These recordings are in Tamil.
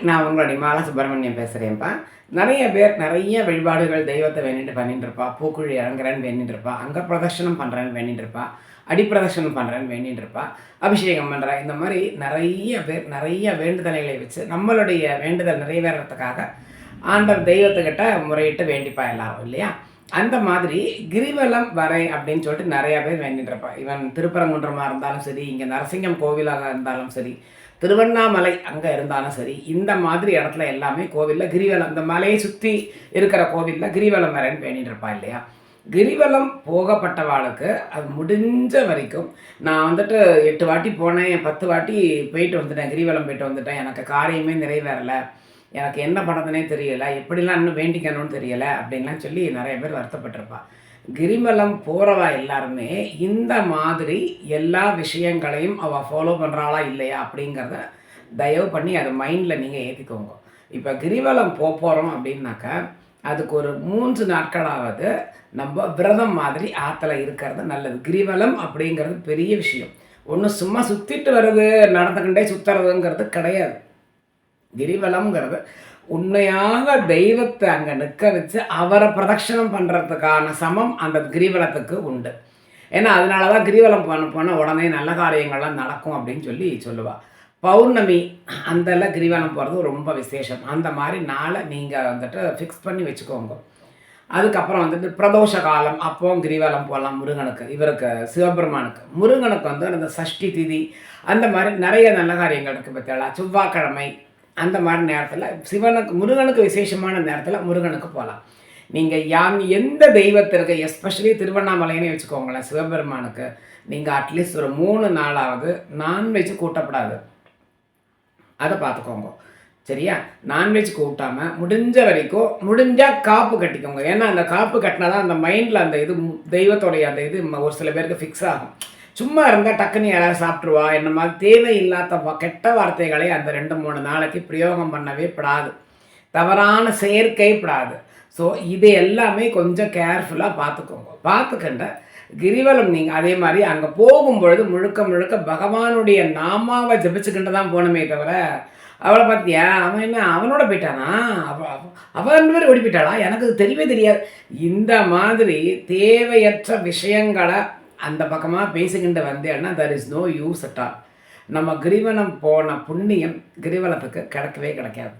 நான் உங்களுடைய மாலா சுப்பிரமணியம் பேசுகிறேன்ப்பா நிறைய பேர் நிறைய வழிபாடுகள் தெய்வத்தை வேண்டிட்டு பண்ணிட்டு இருப்பா பூக்குழி இறங்குறேன்னு வேண்டிட்டு இருப்பா அங்கே பிரதர்ஷனம் பண்ணுறேன்னு வேண்டிட்டு இருப்பா அடிப்பிரதர்ஷனம் பண்ணுறேன்னு வேண்டிட்டு இருப்பா அபிஷேகம் பண்ணுறேன் இந்த மாதிரி நிறைய பேர் நிறைய வேண்டுதலைகளை வச்சு நம்மளுடைய வேண்டுதல் நிறைவேறத்துக்காக ஆண்டவர் தெய்வத்துக்கிட்ட முறையிட்டு வேண்டிப்பா எல்லாரும் இல்லையா? அந்த மாதிரி கிரிவலம் வரேன் அப்படின்னு சொல்லிட்டு நிறைய பேர் வேண்டிட்டு இருப்பாள் இவன் திருப்பரங்குன்றமாக இருந்தாலும் சரி இங்கே நரசிங்கம் கோவிலாக இருந்தாலும் சரி திருவண்ணாமலை அங்கே இருந்தாலும் சரி இந்த மாதிரி இடத்துல எல்லாமே கோவிலில் கிரிவலம் இந்த மலையை சுற்றி இருக்கிற கோவிலில் கிரிவலம் வரேன்னு வேண்டிட்டு இருப்பா இல்லையா? கிரிவலம் போகப்பட்டவாளுக்கு அது முடிஞ்ச வரைக்கும் நான் வந்துட்டு எட்டு வாட்டி போனேன் பத்து வாட்டி போயிட்டு வந்துட்டேன் கிரிவலம் போயிட்டு வந்துட்டேன். எனக்கு காரியமே நிறைவேறலை. எனக்கு என்ன பண்ணுறதுனே தெரியலை எப்படிலாம் இன்னும் வேண்டிக்கணும்னு தெரியலை அப்படின்லாம் சொல்லி நிறைய பேர் வருத்தப்பட்டிருப்பா. கிரிமலம் போகிறவா எல்லாருமே இந்த மாதிரி எல்லா விஷயங்களையும் அவள் ஃபாலோ பண்ணுறாளா இல்லையா அப்படிங்கிறத தயவு பண்ணி அதை மைண்டில் நீங்கள் ஏற்றிக்கோங்க இப்போ கிரிவலம் போக போகிறோம் அப்படின்னாக்கா அதுக்கு ஒரு மூன்று நாட்களாவது நம்ம விரதம் மாதிரி ஆற்றுல இருக்கிறது நல்லது. கிரிவலம் அப்படிங்கிறது பெரிய விஷயம். ஒன்று சும்மா சுற்றிட்டு வர்றது நடந்துக்கிட்டே சுற்றுறதுங்கிறது கிடையாது. கிரிவலம்ங்கிறது உண்மையாக தெய்வத்தை அங்கே நிற்க வச்சு அவரை பிரதட்சணம் பண்ணுறதுக்கான சமம் அந்த கிரிவலத்துக்கு உண்டு. ஏன்னா அதனால தான் கிரிவலம் பண்ண போனால் உடனே நல்ல காரியங்கள்லாம் நடக்கும் அப்படின்னு சொல்லி சொல்லுவாள் பௌர்ணமி அந்தெல்லாம் கிரிவலம் போகிறது ரொம்ப விசேஷம். அந்த மாதிரி நாளை நீங்கள் வந்துட்டு ஃபிக்ஸ் பண்ணி வச்சுக்கோங்க. அதுக்கப்புறம் வந்துட்டு பிரதோஷ காலம் அப்போவும் கிரிவலம் போகலாம் முருகனுக்கு இவருக்கு சிவபெருமானுக்கு. முருகனுக்கு வந்து அந்த சஷ்டி திதி அந்த மாதிரி நிறைய நல்ல காரியங்கள் இருக்குது பார்த்தீங்களா செவ்வாய்க்கிழமை அந்த மாதிரி நேரத்தில் சிவனுக்கு முருகனுக்கு விசேஷமான நேரத்தில் முருகனுக்கு போகலாம் நீங்கள் யான் எந்த தெய்வத்திற்கு எஸ்பெஷலி திருவண்ணாமலைன்னு வச்சுக்கோங்களேன் சிவபெருமானுக்கு நீங்கள் அட்லீஸ்ட் ஒரு மூணு நாளாவது நான்வெஜ் கூட்டப்படாது. அதை பார்த்துக்கோங்க. சரியா? நான்வெஜ் கூட்டாமல் முடிஞ்ச வரைக்கும் முடிஞ்சால் காப்பு கட்டிக்கோங்க. ஏன்னா அந்த காப்பு கட்டினா தான் அந்த மைண்டில் அந்த இது தெய்வத்தோடைய அந்த இது ஒரு சில பேருக்கு ஃபிக்ஸ் ஆகும். சும்மா இருந்தால் டக்குன்னு யாராவது சாப்பிட்ருவா என்ன மாதிரி தேவையில்லாத கெட்ட வார்த்தைகளை அந்த ரெண்டு மூணு நாளைக்கு பிரயோகம் பண்ணவே படாது. தவறான செயற்கை படாது. ஸோ இது எல்லாமே கொஞ்சம் கேர்ஃபுல்லாக பார்த்துக்கோங்க பார்த்துக்கண்ட கிரிவலம் நீங்கள் அதே மாதிரி அங்கே போகும்பொழுது முழுக்க முழுக்க பகவானுடைய நாமாவை ஜபிச்சுக்கிட்டு தான் போகணுமே தவிர அவளை பார்த்தியா? அவன் என்ன அவனோட போயிட்டானா? அவ அவ- அவ ஓடி போயிட்டாளா? எனக்கு தெரியவே தெரியாது. இந்த மாதிரி தேவையற்ற விஷயங்களை அந்த பக்கமாக பேசிக்கிட்டு வந்தேன்னா there is no use at all நம்ம கிரிவலம் போன புண்ணியம் கிரிவலத்துக்கு கிடைக்கவே கிடைக்காது.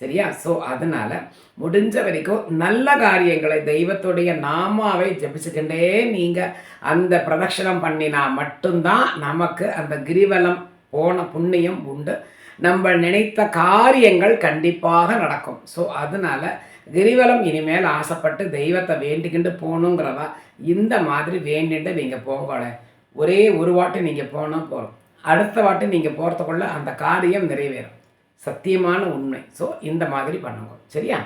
சரியா? ஸோ அதனால் முடிஞ்ச வரைக்கும் நல்ல காரியங்களை தெய்வத்துடைய நாமாவை ஜபிச்சுக்கிட்டே நீங்கள் அந்த பிரதட்சணம் பண்ணினா மட்டும்தான் நமக்கு அந்த கிரிவலம் போன புண்ணியம் உண்டு. நம்ம நினைத்த காரியங்கள் கண்டிப்பாக நடக்கும். ஸோ அதனால கிரிவலம் இனிமேல் ஆசைப்பட்டு தெய்வத்தை வேண்டிக்கிட்டு போகணுங்கிறதா இந்த மாதிரி வேண்டிட்டு நீங்கள் போங்கோட ஒரே ஒரு வாட்டி நீங்கள் போனால் போகிறோம் அடுத்த வாட்டி நீங்கள் போகிறதுக்குள்ளே அந்த காரியம் நிறைவேறும். சத்தியமான உண்மை. ஸோ இந்த மாதிரி பண்ணுங்க. சரியா?